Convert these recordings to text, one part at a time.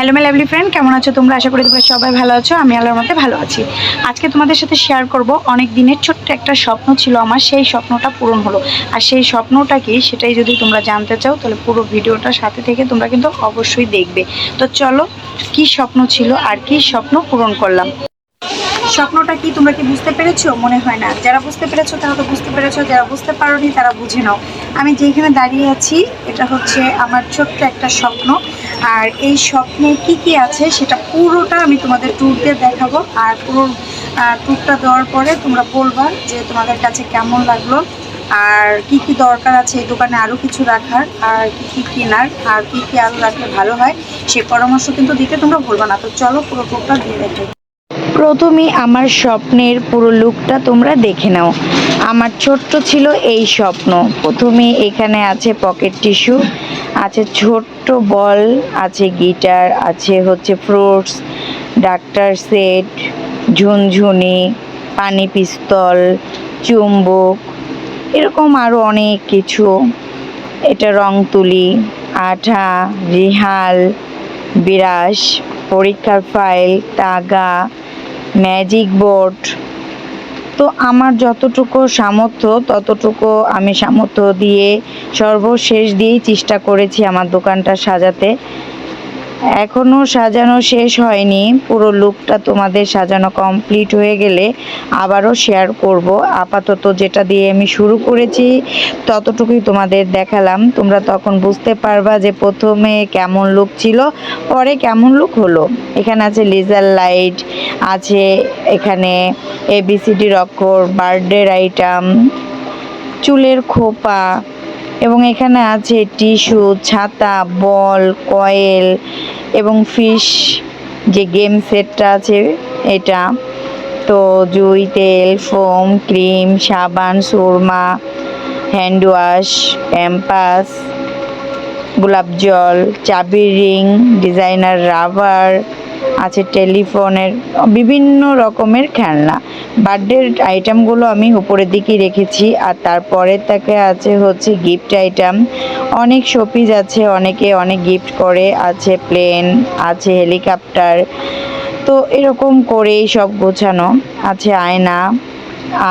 Hello my lovely friend কেমন আছো তোমরা? আশা করি তোমরা সবাই ভালো আছো, আমি আল্লাহর মধ্যে ভালো আছি। আজকে তোমাদের সাথে শেয়ার করব অনেক দিনের ছোট্ট একটা স্বপ্ন ছিল আমার, সেই স্বপ্নটা পূরণ হলো। আর সেই স্বপ্নটা কি, সেটাই যদি তোমরা জানতে চাও, তাহলে পুরো ভিডিওটা সাথে থেকে তোমরা কিন্তু অবশ্যই দেখবে। তো চলো, কি স্বপ্ন ছিল আর কি স্বপ্ন পূরণ করলাম। স্বপ্নটা কি তোমরা কি বুঝতে পেরেছ? মনে হয় না। যারা বুঝতে পেরেছ, তারা তো বুঝতে পেরেছ, যারা বুঝতে পারোনি, তারা বুঝে নাও। আমি যেখানে দাঁড়িয়ে আছি, এটা হচ্ছে আমার ছোট্ট একটা স্বপ্ন। আর এই স্বপ্নে কি কি আছে সেটা পুরোটা আমি তোমাদের ট্যুর দিয়ে দেখাবো। আর পুরো ট্যুরটা দেওয়ার পরে তোমরা বলবা যে তোমাদের কাছে কেমন লাগল। আর কি কি দরকার আছে এই দোকানে আরও কিছু রাখার, আর কি কি কেনার, আর কি কি আরও রাখলে ভালো হয়, সে পরামর্শ কিন্তু দিতে তোমরা বলবা না। তো চলো পুরো ট্যুরটা দিয়ে দেখো প্রথমে আমার স্বপ্নের পুরো লুকটা তোমরা দেখে নাও। আমার ছোট্ট ছিল এই স্বপ্ন। প্রথমে এখানে আছে পকেট টিস্যু, আছে ছোট্ট বল, আছে গিটার, আছে হচ্ছে ফ্রুটস, ডাক্তার সেট, ঝুনঝুনি, পানি পিস্তল, চুম্বক, এরকম আরও অনেক কিছু। এটা রং তুলি, আঠা, রিহাল বিরাস পরীক্ষার ফাইল, তাগা ম্যাজিক বোর্ড তো আমার যতটুকু সামর্থ্য, ততটুকু আমি সামর্থ্য দিয়ে সর্বশেষ দিয়েই চেষ্টা করেছি আমার দোকানটা সাজাতে। এখনও সাজানো শেষ হয়নি। পুরো লুকটা তোমাদের সাজানো কমপ্লিট হয়ে গেলে আবারও শেয়ার করব। আপাতত যেটা দিয়ে আমি শুরু করেছি, ততটুকুই তোমাদের দেখালাম। তোমরা তখন বুঝতে পারবা যে প্রথমে কেমন লুক ছিল, পরে কেমন লুক হলো। এখানে আছে লেজার লাইট আছে এখানে এবিসিডির অক্ষর বার্থডের আইটেম চুলের খোপা, এবং এখানে আছে টিস্যু ছাতা বল কয়েল এবং ফিশ যে গেম সেটটা আছে, এটা, তো জুই, তেল ফোম ক্রিম সাবান, সুরমা হ্যান্ড ওয়াশ প্যাম্পাস গোলাপ জল চাবির রিং ডিজাইনার রাবার আছে টেলিফোনের, বিভিন্ন রকমের খেলনা। বার্থডের আইটেমগুলো আমি উপরের দিকেই রেখেছি, আর তারপরে তাকে আছে হচ্ছে গিফট আইটেম অনেক শোপিস আছে, অনেকে অনেক গিফট করে, আছে প্লেন আছে হেলিকপ্টার তো এরকম করেই সব গোছানো। আছে আয়না,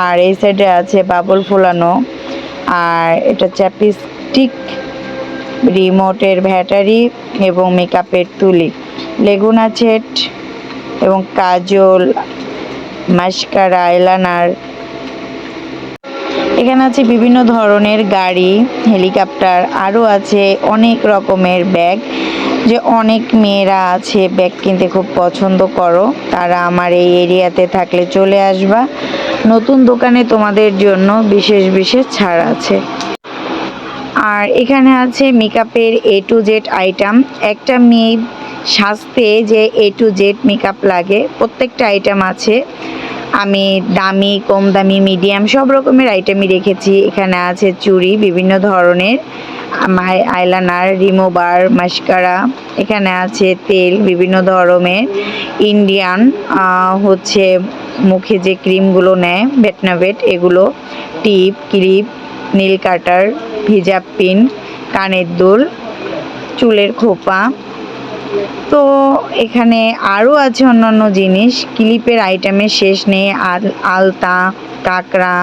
আর এই সাইডে আছে বাবল ফোলানো, আর এটা চ্যাপিস্টিক রিমোটের ব্যাটারি এবং মেকআপের তুলি। লেগুনা সেট এবং কাজল, মাস্কারা আইলানার এখানে আছে বিভিন্ন ধরনের গাড়ি, হেলিকপ্টার, আরও আছে অনেক রকমের ব্যাগ। যে অনেক মেয়েরা আছে, ব্যাগ কিনতে খুব পছন্দ করো। তারা আমার এই এরিয়াতে থাকলে চলে আসবা। নতুন দোকানে তোমাদের জন্য বিশেষ বিশেষ ছাড় আছে। আর এখানে আছে মেকআপের এ টু জেড আইটেম একটা মেয়ে সাজতে যে এ টু জেড মেকআপ লাগে, প্রত্যেকটা আইটেম আছে। আমি দামি, কম দামি মিডিয়াম সব রকমের আইটেমই রেখেছি। এখানে আছে চুড়ি বিভিন্ন ধরনের আইলানার রিমুভার মাস্কারা এখানে আছে তেল বিভিন্ন ধরনের। ইন্ডিয়ান হচ্ছে মুখে যে ক্রিমগুলো নেয় বেটনাবেট এগুলো টিপ ক্লিপ নীল কাটার হিজাব পিন কানের দুল, চুলের খোপা তো এখানে আরও আছে অন্যান্য জিনিস। ক্লিপের আইটেমের শেষ নেই। আল, আলতা, কাঁকড়া,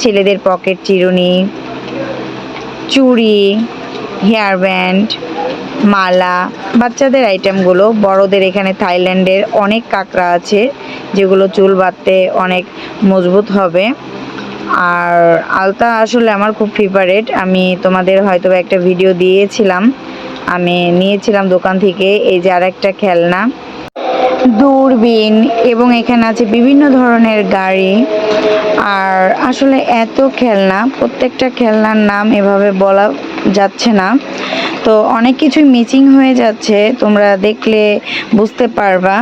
ছেলেদের পকেট চিরুনি, চুড়ি, হেয়ার ব্যান্ড, মালা। বাচ্চাদের আইটেমগুলো, বড়দের এখানে থাইল্যান্ডের অনেক কাঁকড়া আছে, যেগুলো চুল বাঁধতে অনেক মজবুত হবে। আর আলতা আসলে আমার খুব ফেভারেট আমি তোমাদের হয়তো একটা ভিডিও দিয়েছিলাম। আমি নিয়েছিলাম দোকান থেকে, এই যে আর একটা খেলনা। দূরবীন এবং এখানে আছে বিভিন্ন ধরনের গাড়ি। আর আসলে এত খেলনা, প্রত্যেকটা খেলনার নাম এভাবে বলা যাচ্ছে না। তো অনেক কিছুই মিসিং হয়ে যাচ্ছে, তোমরা দেখলে বুঝতে পারবা।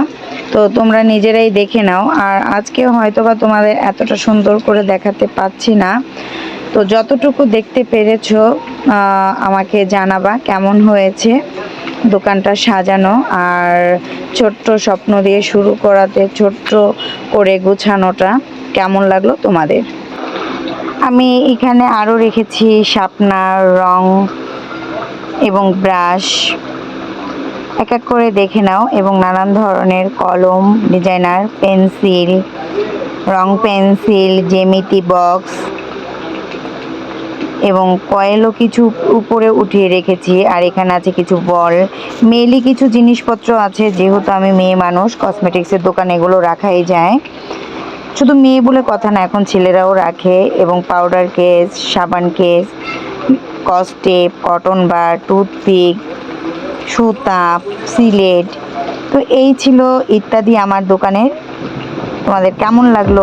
তো তোমরা নিজেরাই দেখে নাও। আর আজকে হয়তো বা তোমাদের এতটা সুন্দর করে দেখাতে পাচ্ছি না। তো যতটুকু দেখতে পেরেছ আমাকে জানাবা কেমন হয়েছে দোকানটা সাজানো আর ছোট্ট স্বপ্ন দিয়ে শুরু করাতে, ছোট্ট করে গুছানোটা কেমন লাগল তোমাদের? আমি এখানে আরও রেখেছি শাপনার রং এবং ব্রাশ। এক এক করে দেখে নাও এবং নানান ধরনের কলম, ডিজাইনার পেন্সিল, রং পেন্সিল, জ্যামিতি বক্স এবং কয়েলও কিছু উপরে উঠিয়ে রেখেছি, আর এখানে আছে কিছু বল। মেয়েলি কিছু জিনিসপত্র আছে, যেহেতু আমি মেয়ে মানুষ, কসমেটিক্সের দোকান এগুলো রাখাই যায়। শুধু মেয়ে বলে কথা না, এখন ছেলেরাও রাখে, এবং পাউডার কেস, সাবান কেস কস্টেপ কটন বার, টুথপিক, সুতা, সিলেট। তো এই ছিল ইত্যাদি আমার দোকানের। তোমাদের কেমন লাগল?